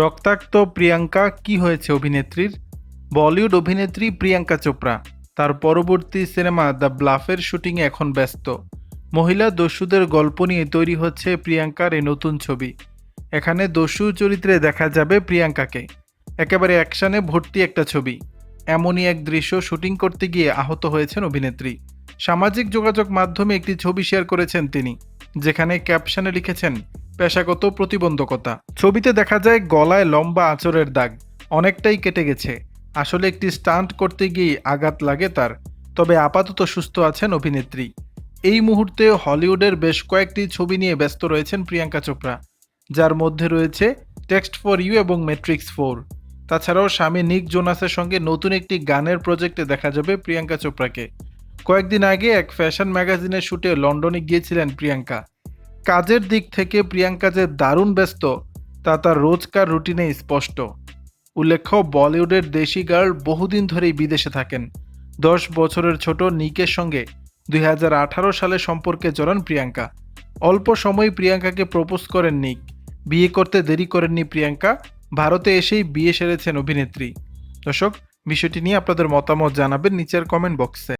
রক্তাক্ত প্রিয়াঙ্কা কি হয়েছে অভিনেত্রীর? বলিউড অভিনেত্রী প্রিয়াঙ্কা চোপড়া। তার পরবর্তী সিনেমা দ্য ব্লাফের শুটিংয়ে এখন ব্যস্ত। মহিলা দস্যুদের গল্প নিয়ে তৈরি হচ্ছে প্রিয়াঙ্কার এই নতুন ছবি। এখানে দস্যু চরিত্রে দেখা যাবে প্রিয়াঙ্কাকে। একেবারে অ্যাকশানে ভর্তি একটা ছবি। এমনই এক দৃশ্য শুটিং করতে গিয়ে আহত হয়েছেন অভিনেত্রী। সামাজিক যোগাযোগ মাধ্যমে একটি ছবি শেয়ার করেছেন তিনি, যেখানে ক্যাপশনে লিখেছেন পেশাগত প্রতিবন্ধকতা। ছবিতে দেখা যায় গলায় লম্বা আঁচড়ের দাগ। অনেকটাই কেটে গেছে। আসলে একটি স্টান্ট করতে গিয়ে আঘাত লাগে তার। তবে আপাতত সুস্থ আছেন অভিনেত্রী। এই মুহূর্তে হলিউডের বেশ কয়েকটি ছবি নিয়ে ব্যস্ত রয়েছেন প্রিয়াঙ্কা চোপড়া। যার মধ্যে রয়েছে টেক্সট ফর ইউ এবং ম্যাট্রিক্স ফোর। তাছাড়াও স্বামী নিক জোনাসের সঙ্গে নতুন একটি গানের প্রজেক্টে দেখা যাবে প্রিয়াঙ্কা চোপড়াকে। কয়েকদিন আগে এক ফ্যাশন ম্যাগাজিনের শুটে লন্ডনে গিয়েছিলেন প্রিয়াঙ্কা। কাজের দিক থেকে প্রিয়াঙ্কা যে দারুণ ব্যস্ত, তা তার রোজকার রুটিনে স্পষ্ট। উল্লেখ্য, বলিউডের দেশি গার্ল বহুদিন ধরেই বিদেশে থাকেন। দশ বছরের ছোট নিকের সঙ্গে দুই হাজার আঠারো সালে সম্পর্কে জড়ান প্রিয়াঙ্কা। অল্প সময় প্রিয়াঙ্কাকে প্রপোজ করেন নিক। বিয়ে করতে দেরি করেননি প্রিয়াঙ্কা। ভারতে এসেই বিয়ে সেরেছেন অভিনেত্রী। দর্শক, বিষয়টি নিয়ে আপনাদের মতামত জানাবেন নিচের কমেন্ট বক্সে